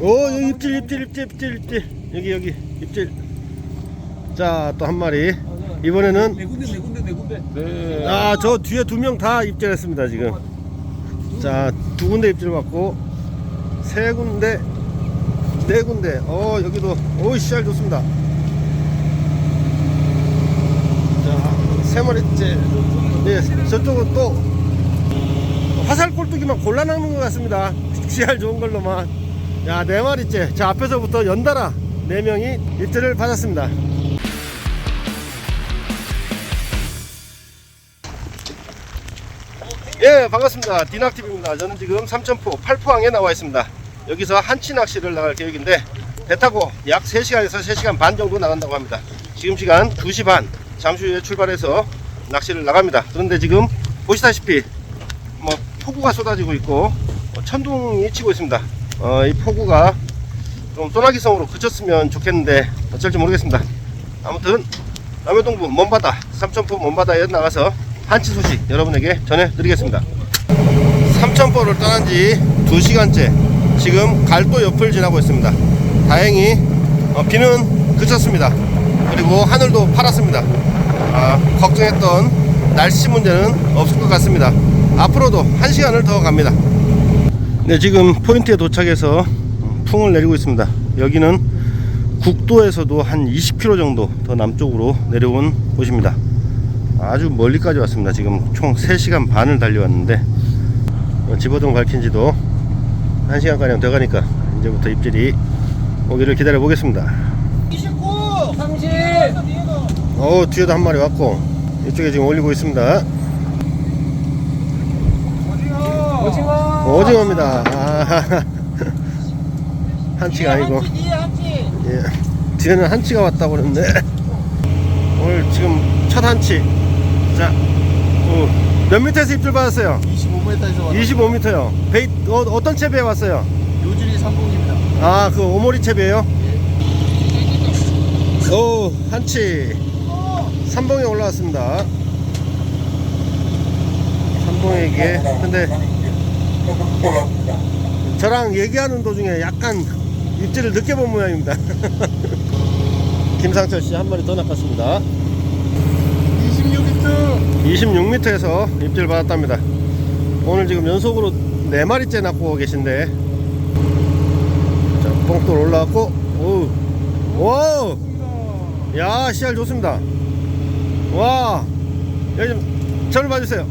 오 여기 입질 입질 입질 입질 입질. 여기 여기 입질. 자 또 한 마리. 이번에는 네 군데 네 군데 네 군데. 네. 아 저 뒤에 두 명 다 입질했습니다 지금. 자 두 군데 입질 받고 세 군데 네 군데. 어 여기도 오이 씨알 좋습니다. 자세 마리째 네 저쪽은 또 화살 꼴뚜기만 골라놓는 것 같습니다. 씨알 좋은 걸로만 야 네 마리째. 자 앞에서부터 연달아 네 명이 입질을 받았습니다. 예 반갑습니다. 디낙TV입니다. 저는 지금 삼천포 팔포항에 나와 있습니다. 여기서 한치 낚시를 나갈 계획인데 배 타고 약 3시간에서 3시간 반 정도 나간다고 합니다. 지금 시간 2시 반. 잠시 후에 출발해서 낚시를 나갑니다. 그런데 지금 보시다시피 뭐 폭우가 쏟아지고 있고 어, 천둥이 치고 있습니다 어, 이 폭우가 좀 소나기성으로 그쳤으면 좋겠는데 어쩔지 모르겠습니다. 아무튼 남해동부 먼바다 삼천포 먼바다에 나가서 한치 소식 여러분에게 전해드리겠습니다. 삼천포를 떠난 지 2시간째 지금 갈도 옆을 지나고 있습니다. 다행히 어, 비는 그쳤습니다. 그리고 하늘도 파랗습니다. 아, 걱정했던 날씨 문제는 없을 것 같습니다. 앞으로도 1시간을 더 갑니다 네 지금 포인트에 도착해서 풍을 내리고 있습니다 여기는 국도에서도 한 20km 정도 더 남쪽으로 내려온 곳입니다. 아주 멀리까지 왔습니다. 지금 총 3시간 반을 달려왔는데 어, 집어등 밝힌 지도 1시간가량 더 가니까 이제부터 입질이 오기를 기다려 보겠습니다. 29, 30. 어 뒤에도 한 마리 왔고 이쪽에 지금 올리고 있습니다. 오징어. 오징어. 오징어입니다. 아, 한치가 아니고 뒤에 한치. 예. 뒤에는 한치가 왔다고 그러는데 오늘 지금 첫 한치 자, 어, 몇 미터에서 입질 받았어요? 25m에서 왔 25m요. 베이 어, 어떤 채비에 왔어요? 요질이 삼봉입니다. 아, 그 오모리 채비예요? 오, 한치. 삼봉에 올라왔습니다. 삼봉에게 근데 저랑 얘기하는 도중에 약간 입질을 늦게 본 모양입니다. 김상철 씨 한 마리 더 낚았습니다. 26m. 26m에서 입질 받았답니다. 오늘 지금 연속으로 4마리째 낚고 계신데 자, 뽕돌 올라왔고 오우 오! 야 씨알 좋습니다. 와 여기 좀 저를 봐주세요.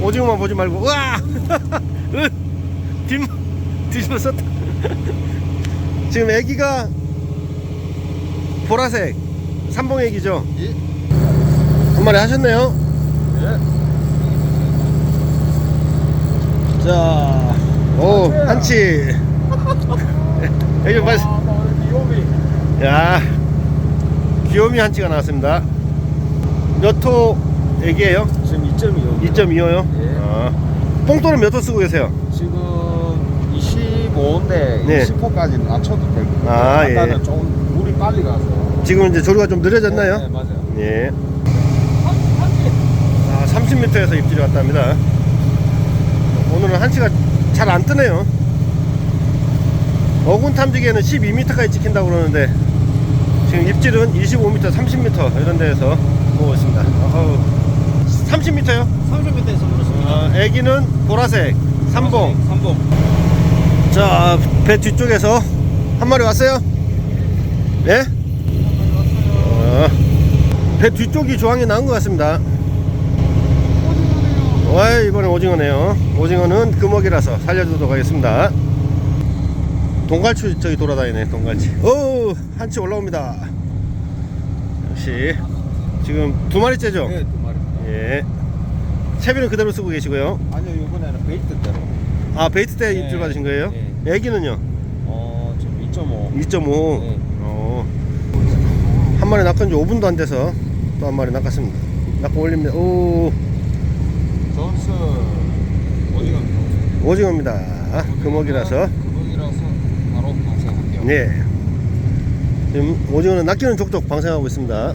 오, 오징어만 보지 말고 우와! 으, 뒤 뒤집어 썼다. 지금 애기가 보라색 삼봉 애기죠. 예. 한 마리 하셨네요. 예. 자, 오, 한치. 여기 봐. 비오비. 야, 귀요미 한치가 나왔습니다. 몇호 얘기예요? 지금 2.2요. 2.25요? 예. 아, 뽕돌은 몇 호 쓰고 계세요? 지금 25인데 네. 20호까지 낮춰도 되고. 아, 예. 아까는 좀 물이 빨리 가서. 지금 이제 조류가 좀 느려졌나요? 네, 맞아요. 예. 아, 30m에서 입질이 왔답니다. 오늘은 한치가 잘 안 뜨네요. 어군 탐지기에는 12m까지 찍힌다고 그러는데 지금 입질은 25m, 30m 이런 데에서 보고 있습니다. 어우, 30m요? 30m에서 물었습니다. 아, 애기는 보라색, 삼봉. 삼봉. 자, 배 뒤쪽에서 한 마리 왔어요? 예? 어, 배 뒤쪽이 조항이 나은 것 같습니다. 와, 이번엔 오징어네요. 오징어는 금어기라서 살려주도록 하겠습니다. 동갈치 저기 돌아다니네, 동갈치. 오, 한치 올라옵니다. 역시 지금 두 마리째죠? 네. 예. 채비는 그대로 쓰고 계시고요. 아니요, 이번에는 베이트 대로. 아, 베이트 때 네. 입질 받으신 거예요? 네. 애기는요? 어, 지금 2.5. 2.5. 네. 어. 한 마리 낚은 지 5분도 안 돼서 또 한 마리 낚았습니다. 낚고 올립니다. 오, 전스 오징어입니다. 오징어입니다. 금어기라서. 금어기라서 바로 방생할게요. 네. 지금 오징어는 낚이는 족족 방생하고 있습니다.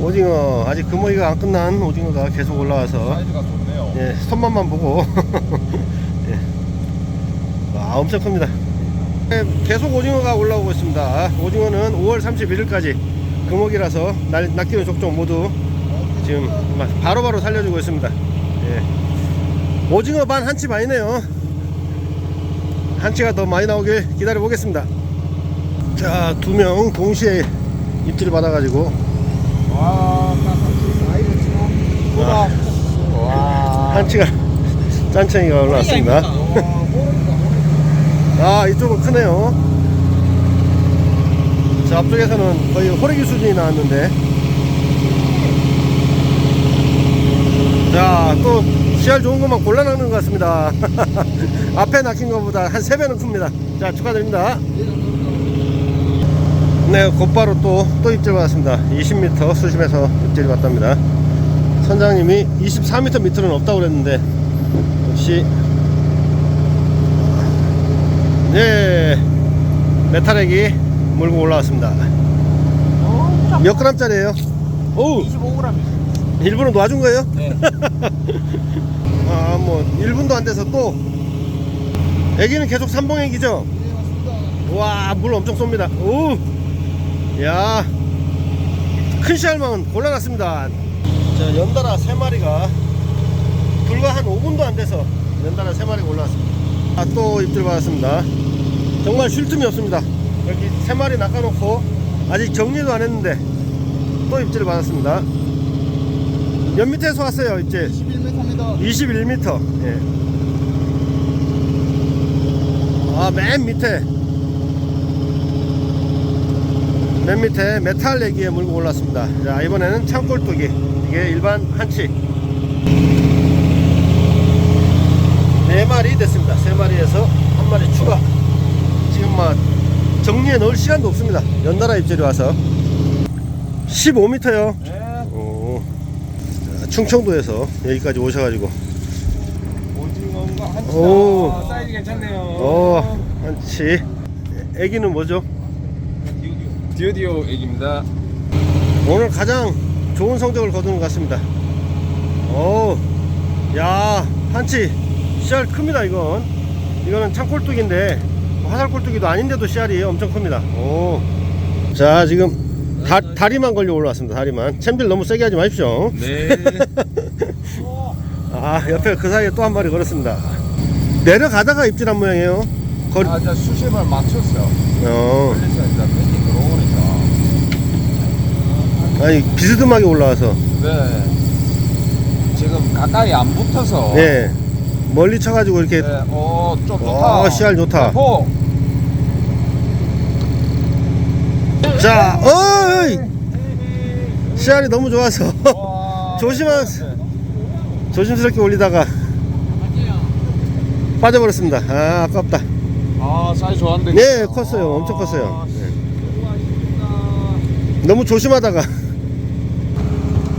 오징어, 아직 금어기가 안 끝난 오징어가 계속 올라와서. 사이즈가 좋네요. 예, 손맛만 보고. 예, 와 엄청 큽니다. 네, 계속 오징어가 올라오고 있습니다. 오징어는 5월 31일까지 금옥이라서 날, 낚이는 족종 모두 지금 막 바로 바로 살려주고 있습니다. 예. 오징어 반 한치 반이네요. 한치가 더 많이 나오길 기다려 보겠습니다. 자 두 명 동시에 입질 받아가지고. 한치가 짠챙이가 올라왔습니다. 아 이쪽은 크네요. 자 앞쪽에서는 거의 호래기 수준이 나왔는데. 자또 씨알 좋은 것만 골라 낚는 것 같습니다. 앞에 낚인 것보다 한 3배는 큽니다. 자 축하드립니다 네 곧바로 또, 또 입질 받았습니다 20m 수심에서 입질이 왔답니다 선장님이 24m 밑으로는 없다고 그랬는데 역시 네 메탈액이 물고 올라왔습니다 몇 g짜리예요? 오우 25g. 일부러 놔준 거예요? 네. 아뭐 1분도 안 돼서 또 애기는 계속 삼봉액이죠? 와물 엄청 쏩니다 오 야큰 씨알망은 골라놨습니다 자 연달아 3마리가 불과 한 5분도 안 돼서 연달아 3마리가 올라왔습니다 아, 또 입질 받았습니다 정말 쉴 틈이 없습니다 여기 3마리 낚아놓고 아직 정리도 안 했는데 또 입질을 받았습니다 몇 밑에서 왔어요 입질 11m입니다. 21m. 예. 아, 맨 밑에. 맨 밑에 메탈 내기에 물고 올랐습니다. 자, 이번에는 창골뚜기. 이게 일반 한치. 네 마리 됐습니다. 세 마리에서 한 마리 추가. 지금 막 정리해 놓을 시간도 없습니다. 연달아 입질이 와서. 15m요. 네. 오. 자, 충청도에서 여기까지 오셔가지고 오징어가 한치. 오. 아, 사이즈 괜찮네요. 어 한치 애기는 뭐죠? 디오디오 액입니다. 오늘 가장 좋은 성적을 거두는 것 같습니다. 오 야 한치 씨알 큽니다 이건. 이거는 창골뚜기인데 화살골뚜기도 아닌데도 씨알이 엄청 큽니다. 오 자 지금 다, 다리만 걸려 올라왔습니다 다리만. 챔빌 너무 세게 하지 마십시오. 네. 아 옆에 그 사이에 또 한 마리 걸었습니다. 내려가다가 입질한 모양이에요. 거리 아, 저 수심을 맞췄어요. 어. 들어오니까. 아니 비스듬하게 올라와서 네. 지금 가까이 안 붙어서. 예 멀리 쳐가지고 이렇게 네. 어, 좀 좋다. 어 씨알 좋다 호. 자 어이 씨알이 너무 좋아서 와. 조심하- 조심스럽게 올리다가 빠져버렸습니다 아 아깝다 아, 사이즈 좋았는데. 네 컸어요 엄청 컸어요 아, 네. 너무 조심하다가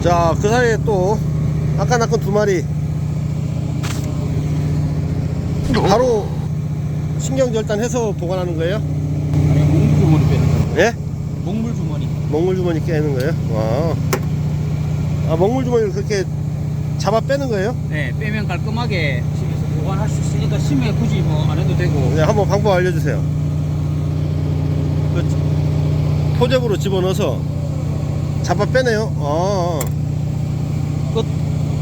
자 그 사이에 또 아까 낚은 두 마리 바로 신경절단 해서 보관하는 거예요? 아니, 몽물 주머니 빼는 거. 예? 몽물 주머니. 먹물 주머니 깨는 거예요? 와. 아 먹물 주머니를 그렇게 잡아 빼는 거예요? 네, 빼면 깔끔하게 집에서 보관할 수 있으니까 심해 굳이 뭐 안 해도 되고. 네, 한번 방법 알려주세요. 그 포잡으로 집어넣어서 잡아 빼네요. 아. 끝.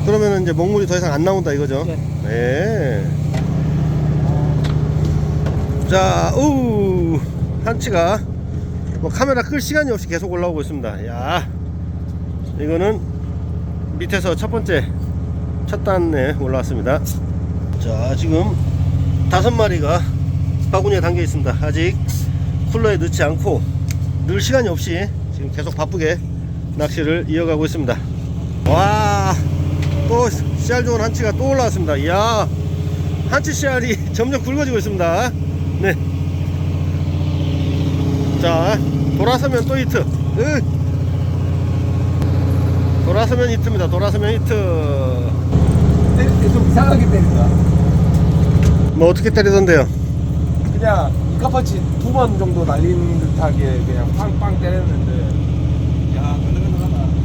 그러면 이제 먹물이 더 이상 안 나온다 이거죠? 네. 네. 자, 우 한치가 뭐 카메라 끌 시간이 없이 계속 올라오고 있습니다. 야, 이거는 밑에서 첫 번째 첫 단에 올라왔습니다. 자, 지금 다섯 마리가 바구니에 담겨 있습니다. 아직 쿨러에 넣지 않고 넣을 시간이 없이 지금 계속 바쁘게 낚시를 이어가고 있습니다. 와, 또 씨알 좋은 한치가 또 올라왔습니다. 이야, 한치 씨알이 점점 굵어지고 있습니다. 네. 자, 돌아서면 또 히트. 으. 돌아서면 히트입니다. 돌아서면 히트. 때릴 때 좀 이상하게 때린다. 뭐 어떻게 때리던데요? 그냥 이카파치 두 번 정도 날린 듯하게 그냥 빵빵 때렸는데.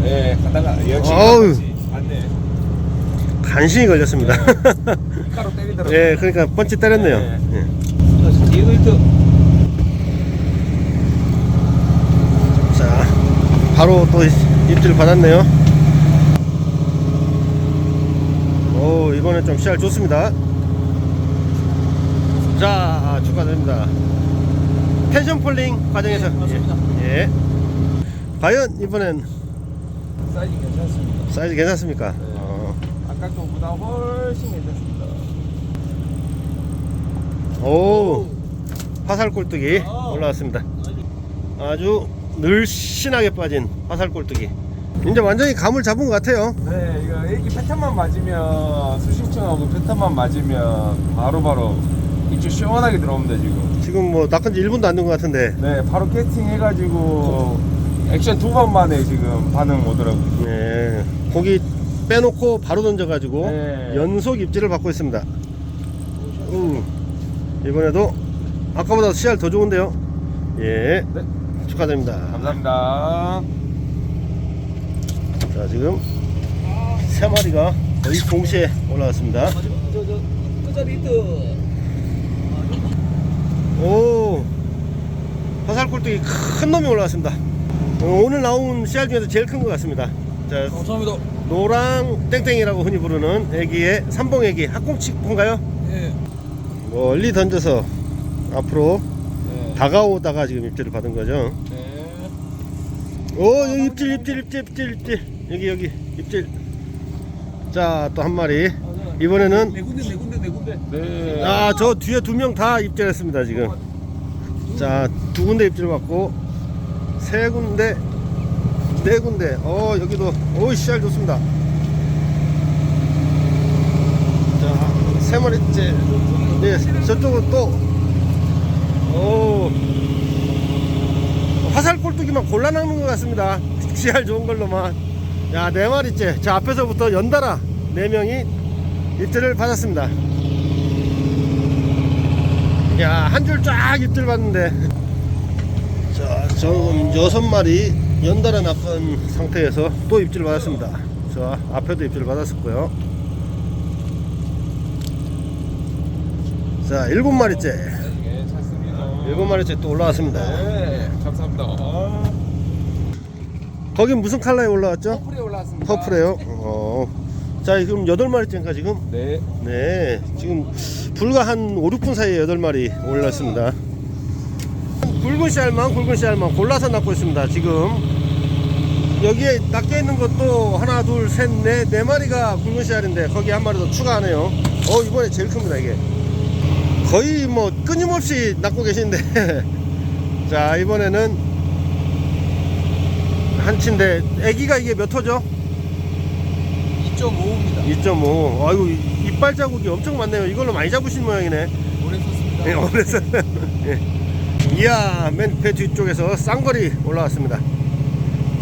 네, 가다가 역시 어우. 맞네. 간신히 걸렸습니다. 이카로 때리더라고요. 예, 그러니까 펀치 때렸네요. 네. 예. 뒤에도 히트. 자, 바로 또 입질 받았네요. 오, 이번엔 좀 씨알 좋습니다. 자, 축하드립니다. 텐션 폴링 과정에서. 네, 맞습니다. 예. 예. 과연 이번엔 사이즈 괜찮습니다. 사이즈 괜찮습니까? 네. 어. 아까 거보다 훨씬 괜찮습니다. 오, 화살 꼴뚜기 아. 올라왔습니다. 아주 늘씬하게 빠진 화살 꼴뚜기. 이제 완전히 감을 잡은 것 같아요. 네, 이거 애기 패턴만 맞으면 수심층하고 패턴만 맞으면 바로바로 입질 시원하게 들어옵니다 지금. 지금 뭐 낚은 지 1분도 안 된 것 같은데. 네, 바로 캐스팅 해가지고 액션 두 번 만에 지금 반응 오더라고요. 네, 고기 빼놓고 바로 던져가지고 네. 연속 입질을 받고 있습니다. 음, 이번에도 아까보다 씨알 더 좋은데요. 예, 네, 축하드립니다. 감사합니다. 자, 지금 세 마리가 거의 동시에 올라왔습니다. 오, 화살 꼴뚜기 큰 놈이 올라왔습니다. 어, 오늘 나온 씨알 중에서 제일 큰 것 같습니다. 자, 감사합니다. 노랑 땡땡이라고 흔히 부르는 애기의 삼봉 애기 학꽁치인가요? 예. 멀리 던져서 앞으로 네. 다가오다가 지금 입질을 받은 거죠. 네. 오 여기 입질 입질 입질 입질 입질 여기 여기 입질. 자 또 한 마리 이번에는 네 군데 네 군데 네 군데. 네. 아저 뒤에 두 명 다 입질했습니다 지금. 자 두 군데 입질 받고 세 군데 네 군데 어 여기도 오이 씨알 좋습니다. 자세 마리째 네 저쪽은 또오 화살 꼴뚜기만 골라 낚는 것 같습니다. 씨알 좋은 걸로만. 야, 네 마리째. 저 앞에서부터 연달아 네 명이 입질을 받았습니다. 야, 한 줄 쫙 입질 받는데. 자, 지금 여섯 마리 연달아 낚은 상태에서 또 입질 받았습니다. 자, 앞에도 입질 받았었고요. 자, 일곱 마리째. 네. 일곱 마리째 또 올라왔습니다. 네, 감사합니다. 아, 거긴 무슨 컬러에 올라왔죠? 퍼플에 올라왔습니다. 퍼플에요. 어. 자, 지금 여덟 마리째인가 지금? 네. 네, 지금 불과 한 5, 6분 사이에 8마리 올랐습니다. 굵은 씨알만 굵은 씨알만 골라서 낳고 있습니다. 지금 여기에 낚여 있는 것도 하나, 둘, 셋, 넷, 네 마리가 굵은 씨알인데 거기 한 마리 더 추가하네요. 어, 이번에 제일 큽니다, 이게. 거의 뭐 끊임없이 낳고 계신데. 자, 이번에는 한치인데 애기가 이게 몇 호죠? 2.5입니다. 2.5. 아이고 이- 이빨 자국이 엄청 많네요. 이걸로 많이 잡으신 모양이네. 오래 썼습니다. 예, 오래서. 예. 이야, 맨 배 뒤쪽에서 쌍거리 올라왔습니다.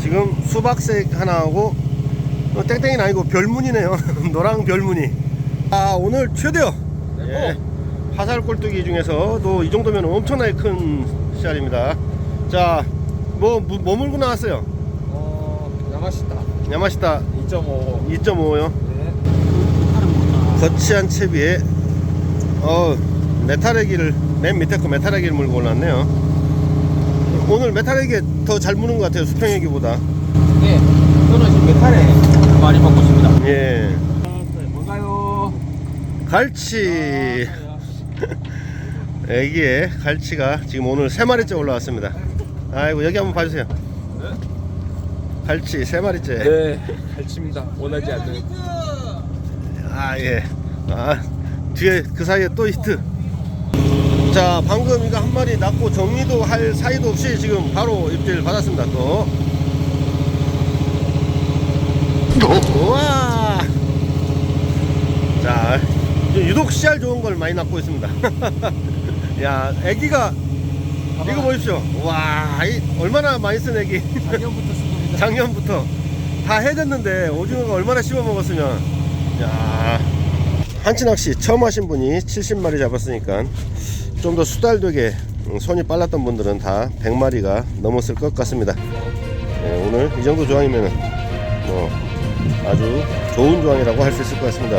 지금 수박색 하나하고 어, 땡땡이는 아니고 별무늬네요. 노랑 별무늬. 아 오늘 최대요. 예. 화살 꼴뚜기 중에서도 이 정도면 엄청나게 큰 씨알입니다. 자, 뭐, 뭐, 뭐 물고 나왔어요? 어, 야마시타 야마시타 2.5. 2.5요. 네. 거치한 채비에 어 메탈애기를 맨 밑에 거 메탈애기를 물고 올랐네요 오늘 메탈애기 더 잘 무는 것 같아요 수평애기보다 네. 저는 지금 메탈에 많이 받고 있습니다. 예 뭔가요? 갈치 애기의 갈치가 지금 오늘 세 마리째 올라왔습니다 아이고 여기 한번 봐주세요 갈치 세 마리째 네, 갈칩니다. 원하지 않는. 아예 아 뒤에 그 사이에 또 히트 자 방금 이거 한 마리 낳고 정리도 할 사이도 없이 지금 바로 입질 받았습니다 또. 우와! 자 유독 씨알 좋은 걸 많이 낳고 있습니다. 야 애기가 이거 보십시오. 와 이, 얼마나 많이 쓴 애기. 작년부터 쓴 겁니다. 작년부터. 다 해졌는데 오징어가 얼마나 씹어 먹었으면. 야. 한치 낚시 처음 하신 분이 70마리 잡았으니까 좀 더 수달되게 음, 손이 빨랐던 분들은 다 100마리가 넘었을 것 같습니다. 예, 오늘 이 정도 조항이면 뭐 아주 좋은 조항이라고 할 수 있을 것 같습니다